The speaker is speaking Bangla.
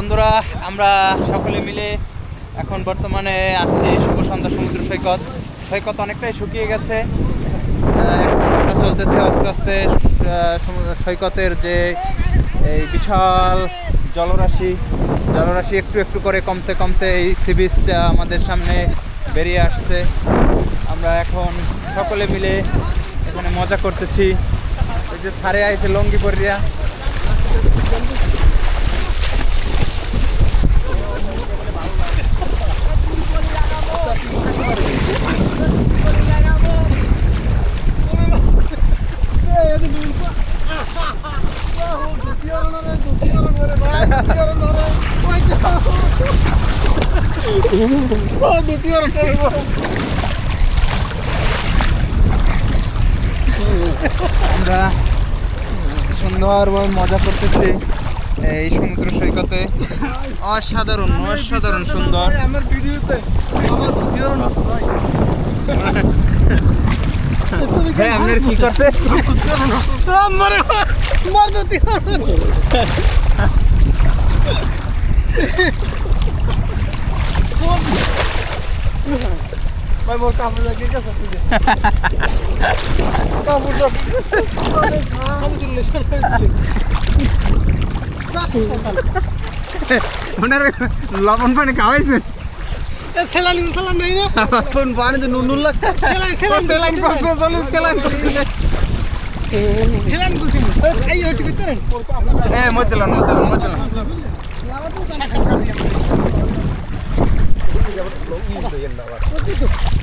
বন্ধুরা, আমরা সকলে মিলে এখন বর্তমানে আছি শুভ সন্ধ্যা সমুদ্র সৈকত। সৈকত অনেকটাই শুকিয়ে গেছে। চলতেছে, আস্তে আস্তে সৈকতের যে এই বিশাল জলরাশি জলরাশি একটু একটু করে কমতে কমতে এই সি বিচটা আমাদের সামনে বেরিয়ে আসছে। আমরা এখন সকলে মিলে এখানে মজা করতেছি। ওই যে সারে আইছে লঙ্গি পরিয়া। আমরা সুন্দরভাবে মজা করতেছি এই সমুদ্র সৈকতে। অসাধারণ অসাধারণ সুন্দর। আমার ভিডিওতে আমার কি করতে মার ভাই মোর কাপড় কি গেছে কাপড় কি গেছে ওনার লবণ পানি খাওয়াইছে। সেলান সেলান নাই না কোন পানি তো নুন নুন লাগ সেলান সেলান সেলাইন করছে চলুন সেলাইন করছে সেলান কুছি এই ওটি কি করেন। এ মজলান মজলান মজলান いいこと言うんだから。